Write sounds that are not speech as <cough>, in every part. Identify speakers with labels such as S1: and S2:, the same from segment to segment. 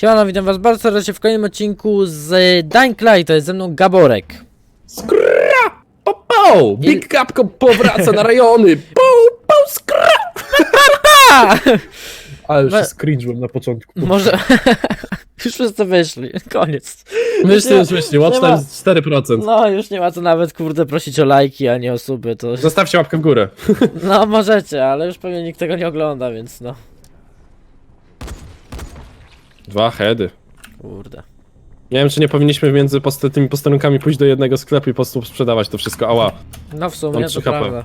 S1: Siemano, witam was bardzo serdecznie w kolejnym odcinku z Dying Light, to jest ze mną Gaborek.
S2: Skra! Popał! Big Capko powraca na rejony! Poł, poł, skra! <laughs> Ale już się scringe'łem na początku.
S1: Może... <laughs> już wszyscy wyszli, koniec.
S2: Myślę, już myśli, watch time
S1: ma-
S2: 4%.
S1: No, już nie ma co nawet, kurde, prosić o lajki, a nie o suby, to...
S2: Zostawcie łapkę w górę.
S1: No, możecie, ale już pewnie nikt tego nie ogląda, więc no.
S2: Dwa heady.
S1: Kurde.
S2: Nie wiem, czy nie powinniśmy między post tymi posterunkami pójść do jednego sklepu i po prostu sprzedawać to wszystko. Ała.
S1: No w sumie, to
S2: HP.
S1: prawda.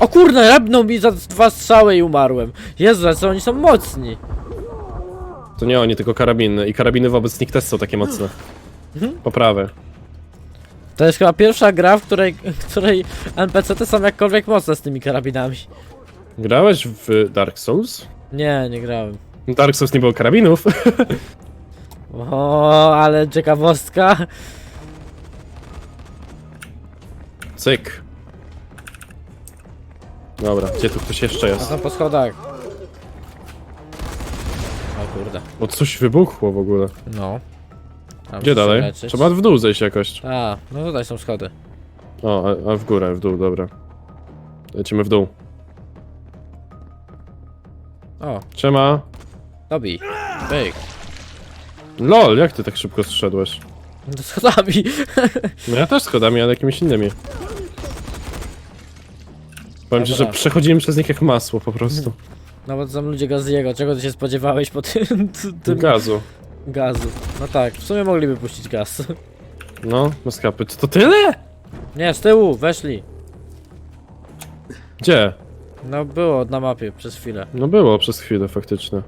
S1: O kurde, rabnął mi za dwa strzały i umarłem. Jezu, ale co oni są mocni.
S2: To nie oni, tylko karabiny. I karabiny wobec nich też są takie mocne.
S1: Mhm.
S2: Poprawę.
S1: To jest chyba pierwsza gra, w której, której NPC-ty są jakkolwiek mocne z tymi karabinami.
S2: Grałeś w Dark Souls?
S1: Nie, nie grałem.
S2: Dark Souls nie było karabinów. <laughs>
S1: O, ale ciekawostka.
S2: Cyk. Dobra, gdzie tu ktoś jeszcze
S1: A
S2: jest?
S1: tam po schodach. O kurde.
S2: Bo coś wybuchło w ogóle.
S1: No. Tam
S2: Gdzie dalej?
S1: leczyć.
S2: Trzeba w dół zejść jakoś.
S1: A, no tutaj są schody.
S2: O, a, a w górę, w dół, dobra. Lecimy w dół.
S1: O,
S2: Trzema.
S1: dobij. Byk.
S2: LOL, jak ty tak szybko zszedłeś?
S1: To schodami.
S2: No ja też schodami, ale jakimiś innymi. Powiem ci, że
S1: Dobra.
S2: przechodziłem przez nich jak masło po prostu.
S1: No bo to są ludzie Gaziego. Czego ty się spodziewałeś po tym, t- tym
S2: Gazu.
S1: gazu? No tak, w sumie mogliby puścić gaz.
S2: No, maskapy. To, to tyle?
S1: Nie, z tyłu, weszli.
S2: Gdzie?
S1: No było na mapie przez chwilę.
S2: No było przez chwilę faktycznie.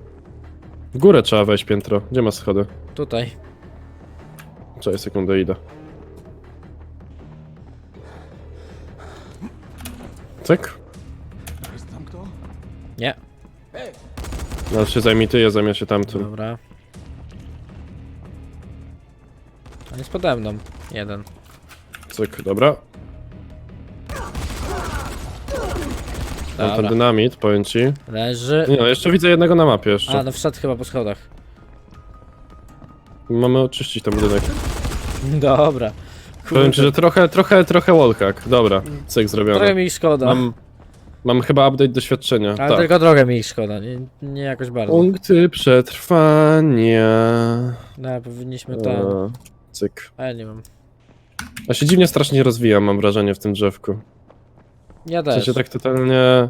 S2: W górę trzeba wejść piętro. Gdzie ma schody?
S1: Tutaj.
S2: Czekaj sekundę, idę. Cyk.
S1: Nie.
S2: No się zajmij ty, ja zajmę się tamtym.
S1: Dobra. On jest pode mną. Jeden.
S2: Cyk, dobra. Mam ten
S1: Dobra.
S2: dynamit, powiem ci.
S1: Leży.
S2: Nie no, jeszcze widzę jednego na mapie jeszcze.
S1: A, no wszedł chyba po schodach.
S2: Mamy oczyścić ten budynek.
S1: Dobra.
S2: Powiem ci, że trochę, trochę, trochę wallhack. Dobra, cyk zrobione.
S1: Trochę mi ich szkoda.
S2: Mam, mam chyba update doświadczenia.
S1: Ale
S2: tak.
S1: tylko trochę mi ich szkoda. Nie, nie jakoś bardzo.
S2: Punkty przetrwania.
S1: No, powinniśmy.
S2: E, cyk.
S1: A ja nie mam.
S2: Ja się dziwnie strasznie rozwijam, mam wrażenie, w tym drzewku.
S1: Ja
S2: W
S1: też.
S2: sensie tak totalnie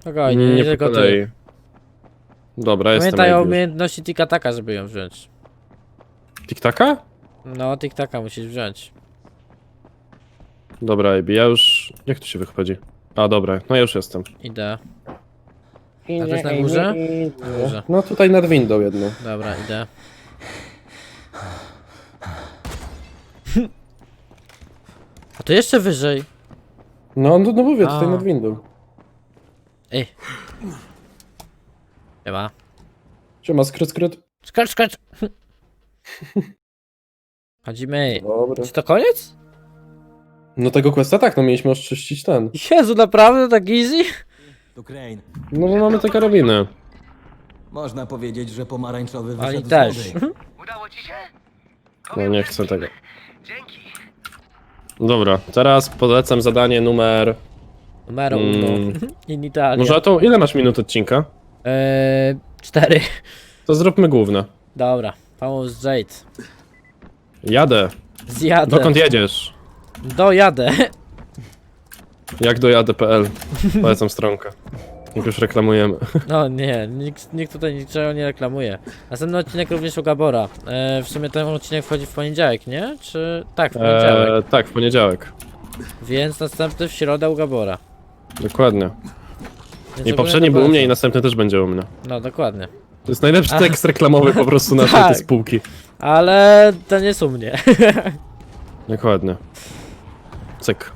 S1: Spokojnie, nie,
S2: nie po
S1: tylko ty.
S2: Dobra, jestem
S1: Pamiętaj o
S2: jak już.
S1: umiejętności Tikataka, żeby ją wziąć.
S2: Tiktaka?
S1: No, Tiktaka musisz wziąć.
S2: Dobra, Ejbi, ja już... Jak tu się wychodzi? A, dobra, no ja już jestem.
S1: Idę. A to jest na górze? Na górze.
S2: No tutaj nad windą jedno.
S1: Dobra, idę. A to jeszcze wyżej.
S2: No, no, no mówię, tutaj
S1: A.
S2: nad windą.
S1: Ej. Ma.
S2: Siema, skryt, skryt.
S1: Skacz, skacz. <laughs> Chodzimy.
S2: Dobra.
S1: Czy to koniec?
S2: No tego questa tak, no mieliśmy oczyścić ten.
S1: Jezu, naprawdę tak easy?
S3: Crane.
S2: No bo mamy te karabiny.
S3: Można powiedzieć, że pomarańczowy wyszedł
S1: też.
S3: z wody.
S4: Udało ci się?
S2: No nie chcę tego.
S4: Dzięki.
S2: Dobra, teraz polecam zadanie numer...
S1: Numero
S2: Mm. <laughs>
S1: uno. In Italia.
S2: Może to ile masz minut odcinka?
S1: Eee, cztery.
S2: To zróbmy główne.
S1: Dobra. Pomóż Jade.
S2: Jadę.
S1: Zjadę.
S2: Dokąd jedziesz?
S1: Dojadę.
S2: Jak dojadę.pl. Polecam stronkę. Już reklamujemy. <laughs>
S1: No nie, nikt, nikt tutaj niczego nie reklamuje. Następny odcinek również u Gabora. E, w sumie ten odcinek wchodzi w poniedziałek, nie? Czy... Tak, w poniedziałek.
S2: Eee, tak, w poniedziałek.
S1: Więc następny w środę u Gabora.
S2: Dokładnie.
S1: Więc
S2: I
S1: ogólnie
S2: poprzedni
S1: to
S2: był u mnie i następny też będzie u mnie.
S1: No dokładnie.
S2: To jest najlepszy tekst reklamowy po prostu naszej <laughs>
S1: Tak.
S2: tej spółki.
S1: Ale ten jest u mnie. <laughs>
S2: Dokładnie. Cyk.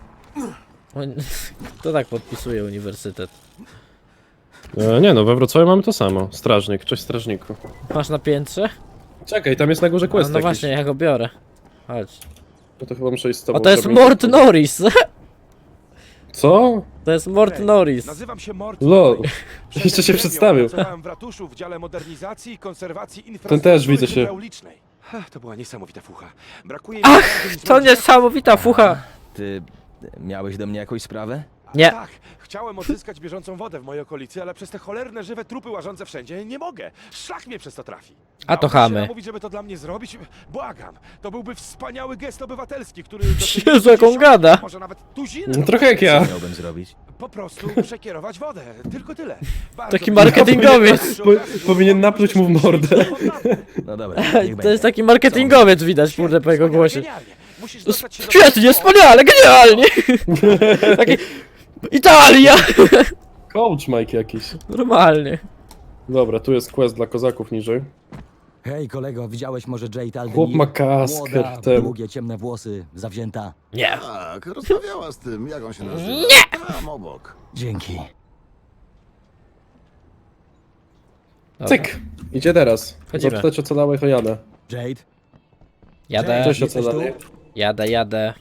S1: Kto tak podpisuje uniwersytet?
S2: E, nie no, we Wrocławiu mamy to samo. Strażnik, cześć strażniku.
S1: Masz na piętrze?
S2: Czekaj, tam jest na górze
S1: No,
S2: quest
S1: no
S2: jakiś.
S1: właśnie, ja go biorę. Chodź.
S2: No to chyba muszę iść z tobą
S1: O, to jest
S2: zrobić.
S1: Mort Norris!
S2: Co?
S1: To jest Mort Norris.
S4: Nazywam się Mort.
S2: Lol. <laughs> Jeszcze się przedstawił.
S4: Pracowałem w ratuszu w dziale modernizacji i konserwacji infrastruktury
S2: też widzę się.
S4: hydraulicznej. Ha, To była niesamowita fucha. Brakuje mi
S1: to niesamowita fucha.
S3: Ty miałeś do mnie jakąś sprawę?
S1: Nie.
S4: Tak, chciałem odzyskać bieżącą wodę w mojej okolicy, ale przez te cholerne żywe trupy łażące wszędzie nie mogę. Szlak mnie przez to trafi.
S1: A to chamy.
S4: namówić, żeby to dla mnie zrobić? Błagam. To byłby wspaniały gest obywatelski, który... <laughs> doceni
S1: Jezu, jak on gada.
S4: Może nawet tuziny.
S2: No, trochę jak ja.
S3: Co miałbym zrobić?
S4: Po prostu <laughs> przekierować wodę. Tylko tyle. Bardzo
S1: Taki marketingowiec.
S2: Po- powinien napluć mu w mordę.
S3: No dobra, niech
S1: To jest taki marketingowiec widać, kurde, po jego
S4: Wspaniale,
S1: głosie.
S4: genialnie. Musisz dostać się do-
S1: Świetnie, wspaniale, genialnie! <laughs> Taki... Italia! <laughs>
S2: Coach Mike jakiś.
S1: Normalnie.
S2: Dobra, tu jest quest dla kozaków niżej.
S3: Hej kolego, widziałeś może Jade Aldemir?
S2: Chłop ma kask,
S3: Młoda,
S2: ten.
S3: długie, ciemne włosy, zawzięta.
S1: Nie.
S5: Tak, rozmawiała z tym, jak on się nazywa. Nie! Tam obok.
S3: Dzięki.
S2: Cyk! Idzie teraz.
S1: Chodzimy.
S2: Zapytać ocalałych o Jadę.
S3: Jade?
S1: Jadę,
S2: Cześć
S3: jesteś
S2: ocalałych.
S3: tu?
S1: jadę, jadę.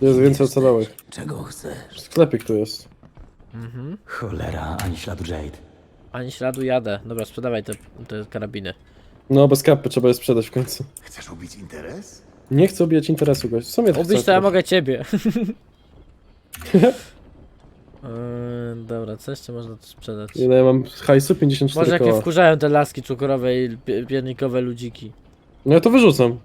S2: Jest więcej ocalałych.
S3: Czego chcesz?
S2: Sklepik tu jest.
S3: Cholera, ani śladu Jade.
S1: Ani śladu jadę. Dobra, sprzedawaj te, te karabiny.
S2: No, bez kapy trzeba je sprzedać w końcu.
S5: Chcesz ubić interes?
S2: Nie chcę ubijać interesu gość. W sumie to chcę
S1: to ja mogę ciebie. Yy, <laughs> <laughs> dobra, co jeszcze można tu sprzedać?
S2: Ile ja mam hajsu? 54
S1: Może jak mnie
S2: koła.
S1: wkurzają te laski cukrowe i pie- piernikowe ludziki.
S2: No ja to wyrzucam.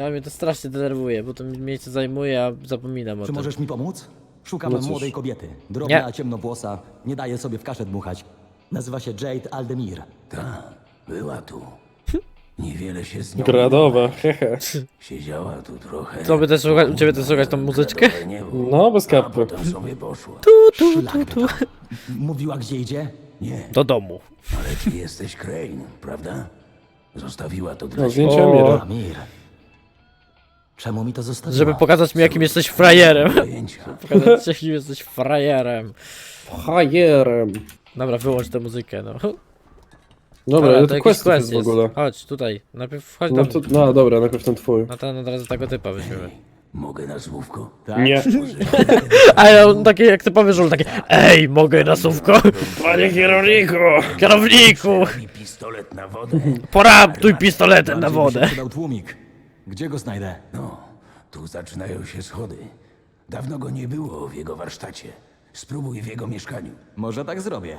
S1: Ja mnie to strasznie denerwuje, bo to mi miejsce zajmuje, a zapominam o
S3: Czy
S1: tym.
S3: możesz mi pomóc? Szukam
S2: No cóż.
S3: młodej kobiety. Drobna,
S1: Nie.
S3: ciemnowłosa, nie daje sobie w kaszę dmuchać. Nazywa się Jade Aldemir.
S6: Ta, była tu. Niewiele się z nią
S2: Gradowa, hehe. <laughs>
S6: siedziała tu trochę.
S1: Co by też słuchać, u ciebie też słuchać tą muzyczkę?
S6: Gradowe Nie było.
S2: No, bez
S6: A
S2: kapy.
S6: potem sobie poszło.
S3: Szlak by tam. Mówiła gdzie idzie?
S6: Nie,
S1: Do domu.
S6: ale ty jesteś Crane, prawda? Zostawiła to dla
S2: No,
S6: siebie.
S2: zdjęcie
S1: O.
S3: Amir. Czemu mi to zostawiła?
S1: Żeby pokazać mi jakim jesteś frajerem.
S6: Pojęcia. <laughs>
S1: Pokazać ci, jakim jesteś frajerem.
S2: Hajerem.
S1: Dobra, wyłącz tę muzykę, no.
S2: Dobra, ile
S1: to jakiś quest
S2: jest w ogóle?
S1: Chodź, tutaj. Najpierw wchodź
S2: No,
S1: do
S2: to, no dobra, najpierw ten twój.
S1: No to od razu tego typa weźmiemy.
S6: Mogę na słówko?
S3: Tak?
S2: Nie.
S1: Ale on taki jak typowy żul, takie Ej, mogę na słówko? <laughs>
S2: Panie kierowniku!
S1: Kierowniku!
S6: I pistolet na wodę.
S1: Poraptuj pistoletem na
S3: Bardziej mi się
S1: wodę.
S3: przydał tłumik. Gdzie go znajdę?
S6: No, tu zaczynają się schody. Dawno go nie było w jego warsztacie. Spróbuj w jego mieszkaniu.
S3: Może tak zrobię.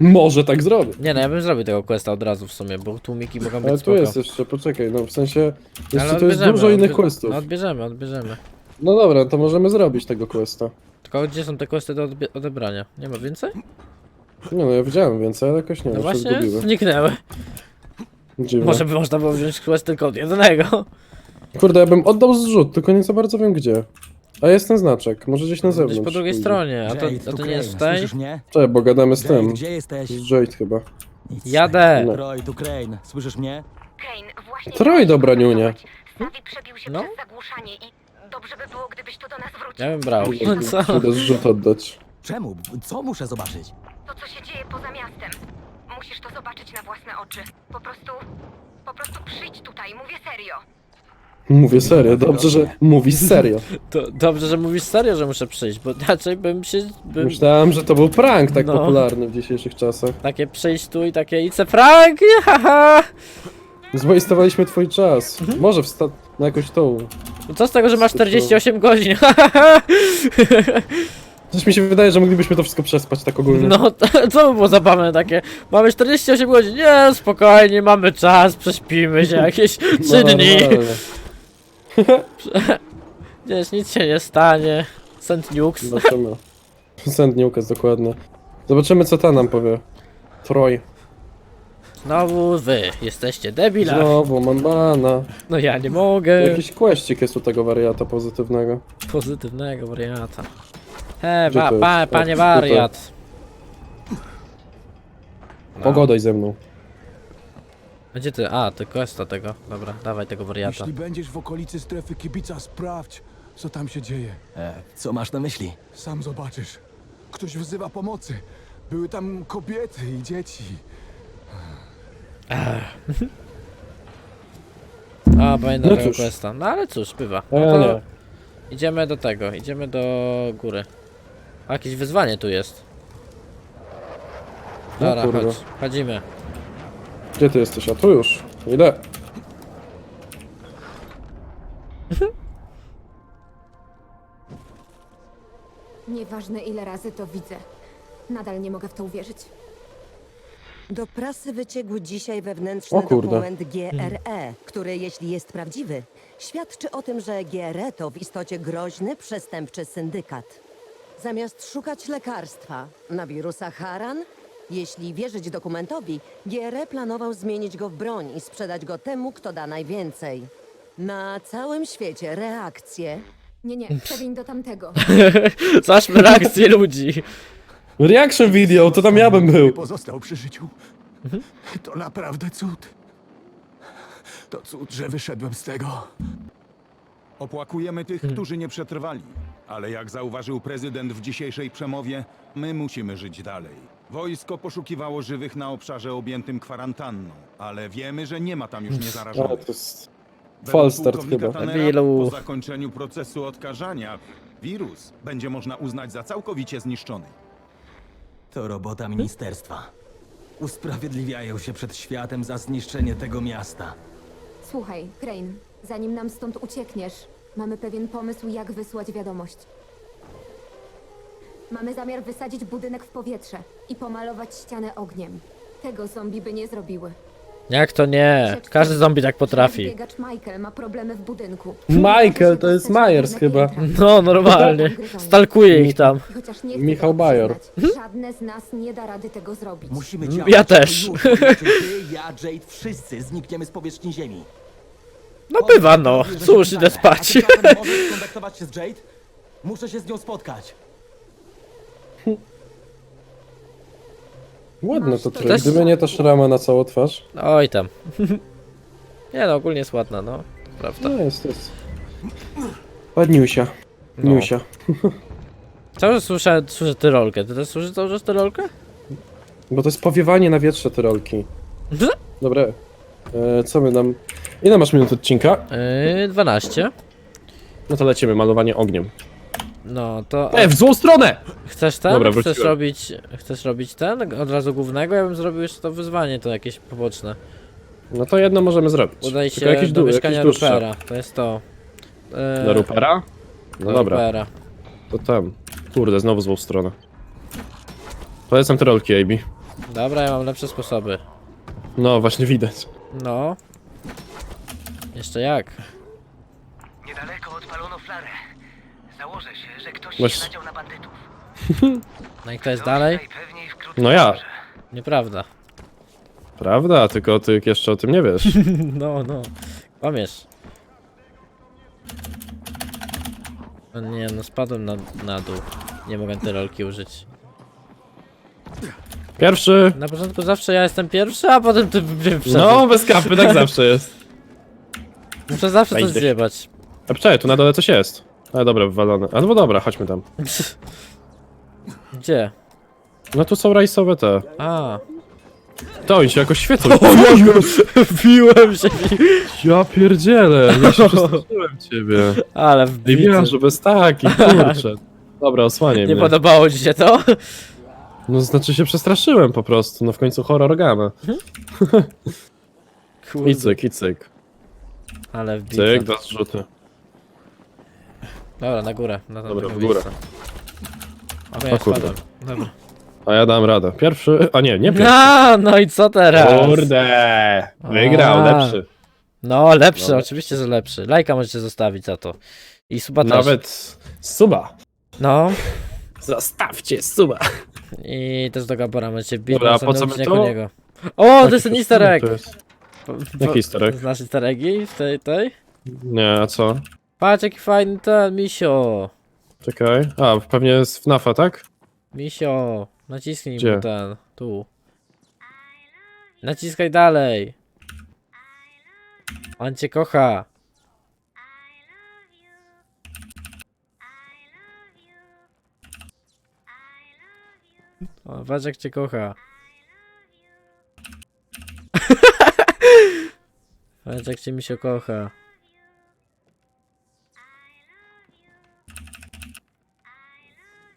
S2: Może tak zrobię.
S1: Nie no, ja bym zrobił tego questa od razu w sumie, bo tłumiki mogą być
S2: Ale tu
S1: spoko.
S2: jest jeszcze, poczekaj, no w sensie...
S1: Ale
S2: Jeszcze tu jest dużo innych
S1: odbie-
S2: questów.
S1: No odbierzemy, odbierzemy.
S2: No dobra, to możemy zrobić tego questa.
S1: Tylko gdzie są te questy do odbie- odebrania? Nie ma więcej?
S2: Nie no, ja widziałem więcej, ale jakoś nie
S1: No
S2: wiem, się
S1: właśnie,
S2: zgubiły.
S1: zniknęły.
S2: Dziwne.
S1: Może by można było wziąć quest tylko od jednego.
S2: Kurde, ja bym oddał zrzut, tylko nie za bardzo wiem gdzie. A jest ten znaczek, może gdzieś na zewnątrz.
S1: Gdzieś po drugiej stronie, a to,
S3: Jade,
S1: a
S3: tu
S1: to nie jest tutaj?
S3: Słyszysz mnie?
S2: Cześć, bo gadamy z
S3: Jade,
S2: tym.
S3: gdzie jesteś?
S2: Z Jade chyba.
S3: Nic.
S1: Jadę!
S2: No.
S3: Troy, tu Crane. Słyszysz mnie?
S7: Kane, właśnie...
S2: Troj, dobra, niunia.
S7: Stawi przebił się
S1: No.
S7: przez zagłuszanie i dobrze by było, gdybyś tu do nas wrócił.
S1: Ja bym brał. No <laughs> co?
S2: Idę zrzut oddać.
S3: Czemu? Co muszę zobaczyć?
S7: To, co się dzieje poza miastem. Musisz to zobaczyć na własne oczy. Po prostu... Po prostu przyjdź tutaj, mówię serio.
S2: Mówię serio, dobrze, że mówi serio. <laughs>
S1: To dobrze, że mówisz serio, że muszę przyjść, bo raczej bym się... Bym
S2: Myślałem, że to był prank tak
S1: No.
S2: popularny w dzisiejszych czasach.
S1: takie przyjść tu i takie ice prank, <laughs> haha!
S2: Zwojstowaliśmy twój czas.
S1: Mhm.
S2: Może wsta na jakąś tą...
S1: No co z tego, że masz 48 godzin, haha! <laughs>
S2: Coś mi się wydaje, że moglibyśmy to wszystko przespać tak ogólnie.
S1: No, to, co by było zabawne takie? Mamy 48 godzin, nie, spokojnie, mamy czas, prześpimy się jakieś <laughs> 3
S2: No,
S1: dni.
S2: normalne. <laughs>
S1: Wiesz, nic się nie stanie. St. Nukes.
S2: Zobaczymy. <laughs> Send Newcast, dokładnie. Zobaczymy, co ta nam powie. Troj.
S1: Znowu wy jesteście debila.
S2: Znowu, mam bana.
S1: No ja nie mogę.
S2: Jakiś kłeścik jest u tego wariata pozytywnego.
S1: Pozytywnego wariata. He,
S2: Gdzie
S1: pa,
S2: to jest?
S1: pa,
S2: O,
S1: panie
S2: tutaj.
S1: wariat. No.
S2: Pogodaj ze mną.
S1: A Gdzie ty? A, ty questa tego. Dobra, dawaj tego wariata.
S4: Jeśli będziesz w okolicy strefy kibica, sprawdź, co tam się dzieje.
S3: E, co masz na myśli?
S4: Sam zobaczysz. Ktoś wzywa pomocy. Były tam kobiety i dzieci.
S1: A, pamiętam
S2: No
S1: tego
S2: cóż.
S1: questa. No ale cóż, bywa.
S2: Ja
S1: No
S2: nie.
S1: to Idziemy do tego, idziemy do góry. A, jakieś wyzwanie tu jest.
S2: No
S1: Dobra,
S2: kurwa.
S1: chodź, chodzimy.
S2: Gdzie ty jesteś? A tu już. Idę. <laughs>
S8: Nieważne ile razy to widzę. Nadal nie mogę w to uwierzyć.
S9: Do prasy wyciekł dzisiaj wewnętrzny
S2: kurde.
S9: dokument GRE, który, jeśli jest prawdziwy, świadczy o tym, że GRE to w istocie groźny, przestępczy syndykat. Zamiast szukać lekarstwa na wirusa Haran, jeśli wierzyć dokumentowi, GRE planował zmienić go w broń i sprzedać go temu, kto da najwięcej. Na całym świecie reakcje
S8: Nie, nie, przewiń do tamtego. <laughs>
S1: Zobaczmy reakcję ludzi.
S2: Reaction video, to tam ja bym był.
S6: Pozostał przy życiu. To naprawdę cud. To cud, że wyszedłem z tego.
S10: Opłakujemy tych,
S1: Hmm.
S10: którzy nie przetrwali. Ale jak zauważył prezydent w dzisiejszej przemowie, my musimy żyć dalej. Wojsko poszukiwało żywych na obszarze objętym kwarantanną, ale wiemy, że nie ma tam już niezarażonych.
S2: to jest...
S10: Według
S2: False start
S10: pułkownika
S2: chyba.
S10: Tannera,
S1: Debilu.
S10: Po zakończeniu procesu odkażania, wirus będzie można uznać za całkowicie zniszczony.
S3: To robota ministerstwa. Usprawiedliwiają się przed światem za zniszczenie tego miasta.
S8: Słuchaj, Crane, zanim nam stąd uciekniesz, mamy pewien pomysł, jak wysłać wiadomość. Mamy zamiar wysadzić budynek w powietrze i pomalować ścianę ogniem. Tego zombie by nie zrobiły.
S1: Jak to nie? Każdy zombie tak potrafi.
S8: Biegacz Michael ma problemy w budynku.
S2: Michael, to jest Myers chyba.
S1: No, normalnie. Stalkuje ich tam.
S8: Chociaż nie chcę
S2: Michał
S8: tego
S2: Bajor.
S8: przyznać, Żadne z nas nie da rady tego zrobić.
S3: Musimy
S1: Ja
S3: działać.
S1: też.
S3: Już, Ty, ja, Jade, wszyscy znikniemy z powierzchni Ziemi.
S1: No bywa no.
S3: Że
S1: Cóż, idę spać.
S3: A tymczasem możesz skontaktować się z Jade? Muszę się z nią spotkać.
S2: Ładne to
S8: Masz to
S1: też-
S2: Gdyby nie ta szrama na całą twarz.
S1: Oj tam. <laughs> Nie no, ogólnie jest ładna, no. Prawda.
S2: No jest, jest. Ładniusia.
S1: No.
S2: Niusia. <laughs>
S1: Cały czas słyszę, słyszę tyrolkę. Ty też słyszysz cały czas tyrolkę?
S2: Bo to jest powiewanie na wietrze tyrolki. <laughs> Dobra. E, co my nam... Ile masz minut odcinka?
S1: Yy, 12.
S2: No to lecimy, malowanie ogniem.
S1: No to.
S2: E, w złą stronę!
S1: Chcesz ten?
S2: Dobra,
S1: chcesz
S2: wróciłem.
S1: robić. Chcesz robić ten? Od razu głównego? Ja bym zrobił jeszcze to wyzwanie, to jakieś poboczne.
S2: No to jedno możemy zrobić.
S1: Udaj
S2: Tylko
S1: się
S2: jakieś
S1: do
S2: dół,
S1: mieszkania
S2: jakieś dłuższe.
S1: Rupera. To jest to. Yy,
S2: Do Rupera? No
S1: do
S2: dobra,
S1: Rupera.
S2: to tam. Kurde, znowu złą stronę. Polecam tyrolki, AB.
S1: Dobra, ja mam lepsze sposoby.
S2: No, właśnie widać.
S1: No. Jeszcze jak?
S11: Niedaleko odpalono flarę. Założę się, że ktoś
S2: Właśnie-
S11: się nadział na bandytów. <laughs>
S1: No i kto jest dalej?
S11: Najpewniej wkrótce
S2: No ja.
S11: umrze.
S1: Nieprawda.
S2: Prawda, tylko ty jeszcze o tym nie wiesz. <laughs>
S1: No, no. Kłamiesz. O nie, no spadłem na, na dół. Nie mogę tyrolki użyć.
S2: Pierwszy!
S1: Na początku zawsze ja jestem pierwszy, a potem ty mnie
S2: No, bez kapy, tak <laughs> zawsze jest.
S1: Muszę zawsze coś
S2: Wejdę.
S1: zjebać.
S2: A czekaj, tu na dole coś jest. Ale dobra, wywalone. A no dobra, chodźmy tam. <laughs>
S1: Gdzie?
S2: No tu są rajsowe te.
S1: A.
S2: To oni się jakoś świecą. <laughs>
S1: Wbiłem się.
S2: Ja pierdzielę, ja się przestraszyłem ciebie.
S1: Ale
S2: Ej, wiarze, bez taki, kurczę. Dobra, osłaniaj
S1: Nie
S2: mnie.
S1: podobało ci się to?
S2: No znaczy się przestraszyłem po prostu, no w końcu horror gama. <laughs> I cyk, i cyk.
S1: Ale wbity.
S2: Cyk, dwa zrzuty.
S1: Dobra, na górę. Na
S2: Dobra, w górę.
S1: miejsca. O,
S2: kurde.
S1: Dobra.
S2: A ja dam radę. Pierwszy, a nie, nie pierwszy.
S1: A, no i co teraz?
S2: Kurde, wygrał,
S1: A.
S2: lepszy.
S1: No, lepszy,
S2: Dobra.
S1: oczywiście, że lepszy. Lajka możecie zostawić za to. I suba też.
S2: Nawet suba.
S1: No.
S2: Zostawcie suba.
S1: I też do Gabora możecie bić,
S2: Dobra, a po co my to?
S1: niego. O, to jest ten easter egg!
S2: To jest-
S1: Po-
S2: Jaki easter egg?
S1: Znasz easter eggi w tej, tej?
S2: Nie, a co?
S1: Patrz jaki fajny ten, misio.
S2: Czekaj. A, pewnie jest FNAFa, tak?
S1: Misio. Nacisknij
S2: Gdzie?
S1: mu ten, tu. Naciskaj dalej. On cię kocha. O, patrz jak cię kocha. <laughs> patrz jak cię mi się kocha.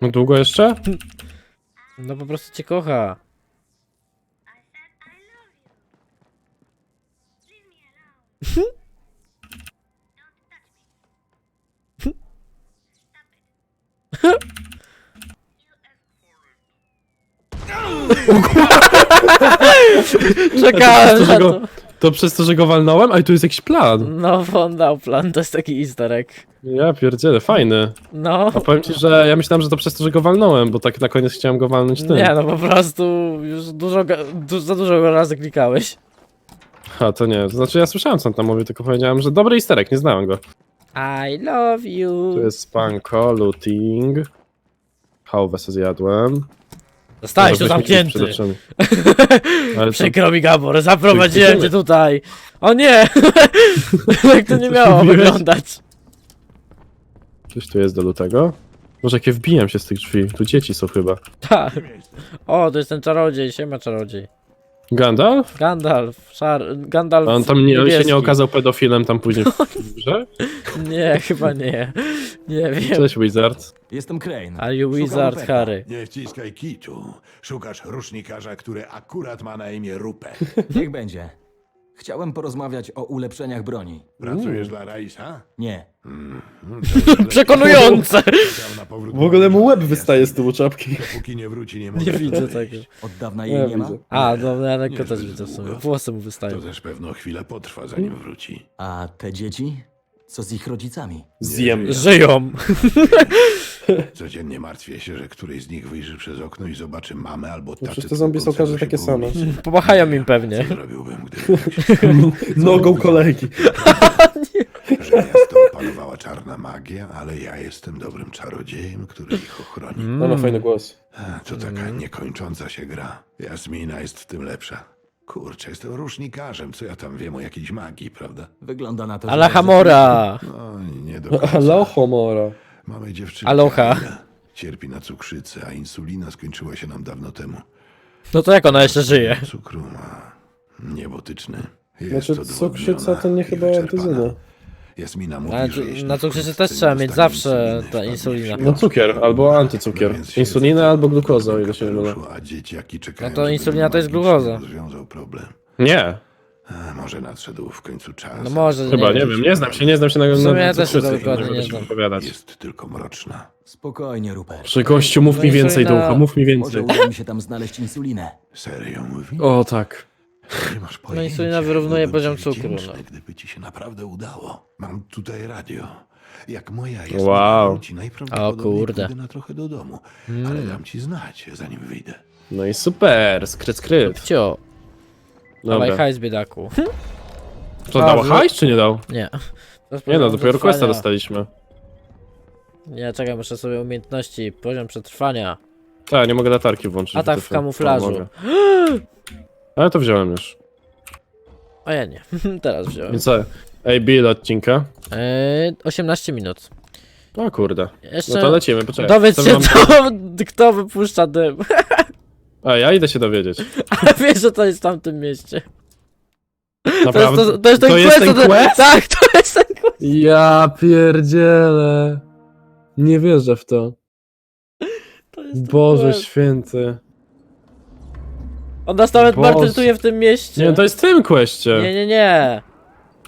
S2: No długo jeszcze? <laughs>
S1: No po prostu cię kocha. <laughs> <laughs> Czekałem
S2: To,
S1: na to.
S2: to przez to, że go walnąłem? A i tu jest jakiś plan.
S1: No, on dał plan, to jest taki easter egg.
S2: Ja pierdzielę, fajny.
S1: No,
S2: A powiem ci, że ja myślałem, że to przez to, że go walnąłem, bo tak na koniec chciałem go walnąć tym.
S1: nie no, po prostu już dużo, ga- du za dużo go razy klikałeś.
S2: A to nie, to znaczy ja słyszałem co on tam mówił, tylko powiedziałem, że dobry easter egg, nie znałem go.
S1: I love you.
S2: Tu jest spanko, looting. Hałwę sobie zjadłem.
S1: Zostałeś tu zamknięty. <laughs>
S2: Ale
S1: Przykro mi Gabor, zaprowadziłem cię tutaj. O nie! Jak <laughs> to nie miało
S2: mówiłeś?
S1: wyglądać.
S2: coś tu jest do lutego? Może jak ja wbijam się z tych drzwi, tu dzieci są chyba.
S1: Tak. O, to jest ten czarodziej, siema czarodziej.
S2: Gandalf?
S1: Gandalf, szar... Gandalf
S2: A on tam nie, on się
S1: niebieski.
S2: nie okazał pedofilem tam później w <laughs> grze?
S1: Nie, chyba nie. Nie wiem.
S2: Cześć Wizard.
S3: Jestem Crane.
S1: Are you
S3: Szukam
S1: wizard,
S3: Ruperta.
S1: Harry?
S5: Nie wciskaj kitu. Szukasz rusznikarza, który akurat ma na imię Rupert. <laughs>
S3: Niech będzie. Chciałem porozmawiać o ulepszeniach broni.
S5: Pracujesz dla Raisa?
S3: Nie.
S1: Przekonujące!
S5: Czekam na powrót
S2: W ogóle mu łeb wystaje z tyłu czapki.
S5: Dopóki nie wróci, nie
S1: Nie widzę tego.
S3: Od dawna
S2: Ja
S3: jej nie ma?
S2: widzę.
S1: A, no ja lekko
S5: Nie
S1: też widzę w sumie. Włosy mu
S5: To
S1: wystają.
S5: też pewno chwilę potrwa, zanim wróci.
S3: A te dzieci? Co z ich rodzicami?
S2: Zjem.
S1: Żyją. <laughs>
S5: Codziennie martwię się, że któryś z nich wyjrzy przez okno i zobaczy mamę albo tatę.
S2: No przecież te zombie są
S5: tłukącego
S2: każde takie
S5: się po
S2: same.
S5: ulicy. <laughs>
S1: Pomachają im pewnie.
S5: Co zrobiłbym, gdyby <laughs> tak się
S2: Nogą kolegi.
S5: że miasto opanowała czarna magia, ale ja jestem dobrym czarodziejem, który ich ochroni.
S2: No ma fajny głos.
S5: A, To taka niekończąca się gra. Jasmina jest w tym lepsza. Kurczę, jestem rusznikarzem, co ja tam wiem o jakiejś magii, prawda?
S3: Wygląda na to, że...
S1: Alhamora!
S5: No, nie do końca.
S2: Alohomora.
S5: Mamy dziewczynkę.
S1: Aloha.
S5: Cierpi na cukrzycę, a insulina skończyła się nam dawno temu.
S1: No to jak ona jeszcze żyje?
S5: Cukru ma niebotyczny. Jest
S2: Znaczy
S5: odwodniona
S2: cukrzyca to nie
S5: i
S2: chyba
S5: wyczerpana.
S2: antyzyna.
S5: Jasmina mówi,
S1: Ale
S5: że
S1: tu-
S5: jeśli
S1: na cukrzycy
S5: wkrótce
S1: też trzeba mieć
S5: dostanie
S1: zawsze
S5: insuliny,
S1: ta
S5: wpadnie w
S1: insulina.
S2: No cukier albo antycukier.
S5: No więc się
S2: Insulina albo glukoza, o ile się nie mylę.
S5: A dzieciaki czekają,
S1: No to
S5: żeby
S1: insulina to jest
S5: magicznie
S1: glukoza.
S5: rozwiązał problem.
S2: Nie,
S5: A, może nadszedł w końcu czas.
S1: No może,
S2: chyba
S1: nie
S2: nie wiem, nie znam się, nie znam się na,
S1: W sumie
S2: na
S1: ja też się
S2: cukrzycy,
S1: dokładnie
S2: nie
S1: znam.
S2: opowiadać.
S5: Jest tylko mroczna.
S3: Spokojnie, Rupert.
S2: Przy gościu, mów
S1: No
S2: mi więcej,
S1: insulina-
S2: ducha, mów mi
S3: Może
S2: więcej.
S3: uda mi się tam znaleźć insulinę.
S5: Serio mówi?
S2: O tak.
S5: Nie masz pojęcia.
S1: No insulina wyrównuje
S5: byłbym
S1: poziom
S5: ci
S1: cukru,
S5: wdzięczny,
S1: no.
S5: Gdyby ci się naprawdę udało. Mam tutaj radio. Jak moja jest,
S2: Wow.
S5: ci najprawdopodobniej
S1: O kurde.
S5: pójdę na trochę do domu. Ale dam ci znać, zanim wyjdę.
S2: No i super, skryt, skryt.
S1: Cio, dawaj
S2: Dobra.
S1: hajs biedaku.
S2: To
S1: A,
S2: dało
S1: wy-
S2: hajs czy nie dał?
S1: Nie.
S2: Nie no, dopiero questa dostaliśmy.
S1: Nie, czekaj, muszę sobie umiejętności, poziom przetrwania.
S2: Tak, nie mogę latarki włączyć.
S1: Atak w
S2: wytyfy.
S1: kamuflażu.
S2: O, mogę. <gasps> Ale to wziąłem już.
S1: A ja nie, <laughs> teraz wziąłem.
S2: Więc co? Ej, bill odcinka.
S1: Eee, 18 minut.
S2: O kurde.
S1: Jeszcze
S2: No to lecimy, poczekaj.
S1: dowiedz
S2: Co
S1: się,
S2: mam- <laughs>
S1: kto, kto wypuszcza dym.
S2: A, ja idę się dowiedzieć. <laughs>
S1: Ale wiesz, że to jest w tamtym mieście. To jest, to, to jest ten
S2: to
S1: quest, to-? Tak, to jest ten quest.
S2: Ja pierdzielę. Nie wierzę w to.
S1: To jest ten
S2: Boże
S1: quest.
S2: święty.
S1: On nas nawet
S2: Boże.
S1: w tym mieście.
S2: Nie, to jest w tym kwestie.
S1: nie, nie, nie.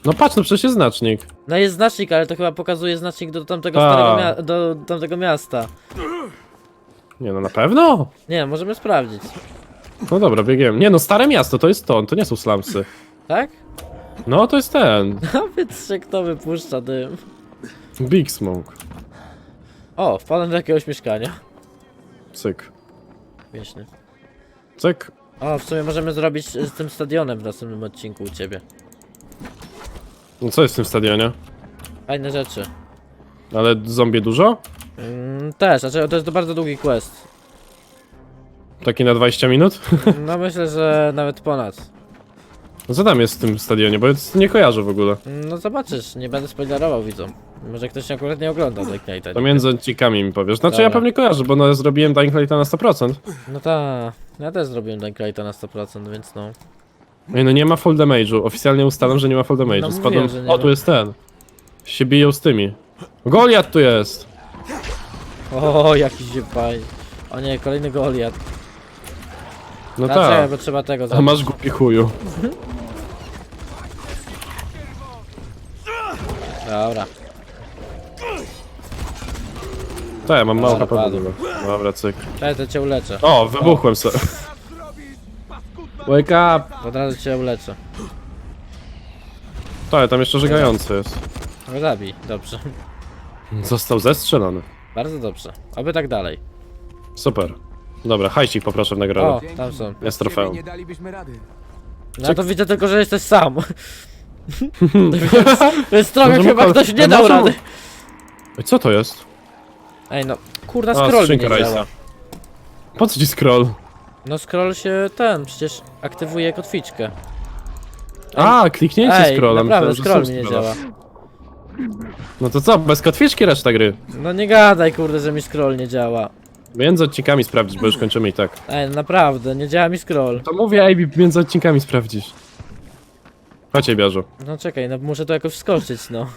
S2: No patrz, no przecież jest znacznik.
S1: No jest znacznik, ale to chyba pokazuje znacznik do tamtego
S2: A.
S1: starego mia- do tamtego miasta.
S2: Nie no, na pewno?
S1: Nie, możemy sprawdzić.
S2: No dobra, biegiem. Nie no, stare miasto, to jest to, to nie są slumsy.
S1: Tak?
S2: No, to jest ten. <laughs>
S1: Powiedz się, kto wypuszcza dym.
S2: Big Smoke.
S1: O, wpadłem do jakiegoś mieszkania.
S2: Cyk.
S1: Śmieszny.
S2: Cyk.
S1: O, w sumie możemy zrobić z tym stadionem w następnym odcinku u ciebie.
S2: No co jest w tym stadionie?
S1: Fajne rzeczy.
S2: Ale zombie dużo?
S1: Mm, też, znaczy to jest to bardzo długi quest.
S2: Taki na 20 minut? <laughs>
S1: No myślę, że nawet ponad.
S2: No co tam jest w tym stadionie, bo ja nie kojarzę w ogóle.
S1: No zobaczysz, nie będę spoilerował widzom. Może ktoś akurat nie oglądał Dying Lighta.
S2: To między odcinkami mi powiesz. Znaczy ja
S1: Dobra.
S2: pewnie kojarzę, bo no, zrobiłem Dying Lighta na 100%.
S1: No ta, ja też zrobiłem Dying Lighta na 100%, więc no.
S2: Ej, no nie ma full damage'u. Oficjalnie ustalam, że nie ma full damage'u.
S1: No
S2: Spadłem...
S1: mówię, że nie
S2: O,
S1: ma.
S2: tu jest ten. Się biją z tymi. Goliat tu jest!
S1: O, jakiś fajny. O nie, kolejny Goliat.
S2: No tak.
S1: Bo trzeba tego
S2: A
S1: zabić.
S2: masz głupi chuju.
S1: Dobra.
S2: Tak, ja mam mało
S1: Dobra,
S2: HP.
S1: padł.
S2: Dobra, cyk.
S1: Czekaj, to cię uleczę.
S2: O, wybuchłem sobie. Wake up!
S1: Od razu cię uleczę.
S2: Tak, tam jeszcze żegający jest.
S1: No zabij, dobrze.
S2: Został zestrzelony.
S1: Bardzo dobrze. Oby tak dalej.
S2: Super. Dobra, hajsik poproszę w nagrodę.
S1: O, tam są.
S2: Jest trofeum.
S6: dalibyśmy rady.
S1: No to widzę tylko, że jesteś sam. więc, więc trochę chyba
S2: kol-
S1: ktoś nie
S2: No
S1: dał rady.
S2: Ej, Co to jest?
S1: Ej no, kurna
S2: A,
S1: scroll mi
S2: skrzynka
S1: nie
S2: Rajsa.
S1: działa.
S2: Po co ci scroll?
S1: No scroll się ten, przecież aktywuje kotwiczkę.
S2: A, kliknięcie
S1: Ej,
S2: scrollem.
S1: naprawdę
S2: że
S1: scroll
S2: są
S1: mi nie działa.
S2: No to co, bez kotwiczki reszta gry.
S1: No nie gadaj kurde, że mi scroll nie działa.
S2: Między odcinkami sprawdzić, bo już kończymy i tak.
S1: Ej, no naprawdę, nie działa mi scroll.
S2: To mówię, Ejbi, między odcinkami sprawdzisz. Chodź, Biarzu.
S1: No czekaj, no muszę to jakoś wskoczyć, no.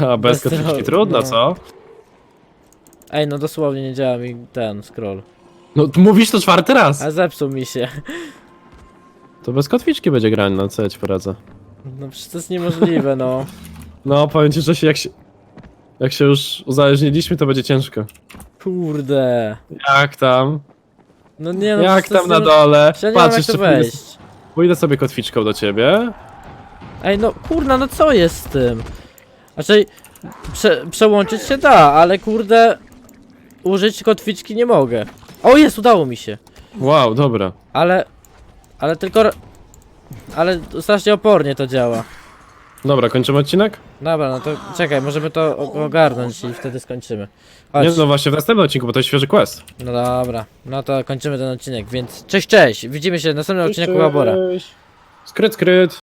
S2: A, bez
S1: Bez
S2: kotwiczki
S1: scroll,
S2: trudno,
S1: no.
S2: co?
S1: Ej, no dosłownie nie działa mi ten scroll.
S2: No, tu mówisz to czwarty raz.
S1: A zepsuł mi się.
S2: To bez kotwiczki będzie granie, no co ja ci poradzę.
S1: No przecież to jest niemożliwe, no. <laughs>
S2: No, powiem ci, że się jak się... Jak się już uzależniliśmy, to będzie ciężko.
S1: Kurde.
S2: Jak tam?
S1: No nie no,
S2: jak
S1: przecież to
S2: tam
S1: jest
S2: na dole?
S1: Ja nie
S2: Patrz,
S1: jak
S2: jeszcze pójdę,
S1: wejść.
S2: pójdę sobie kotwiczką do ciebie.
S1: Ej, no kurna, no co jest z tym? Znaczy, prze, przełączyć się da, ale kurde, użyć kotwiczki nie mogę. O, jest, udało mi się.
S2: Wow, dobra.
S1: Ale, ale tylko, ale strasznie opornie to działa.
S2: Dobra, kończymy odcinek?
S1: Dobra, no to czekaj, możemy to o- ogarnąć i wtedy skończymy. Chodź.
S2: Nie, no właśnie w następnym odcinku, bo to jest świeży quest.
S1: No dobra, no to kończymy ten odcinek, więc cześć, cześć, widzimy się w następnym odcinku Łabora.
S2: Skryt, skryt.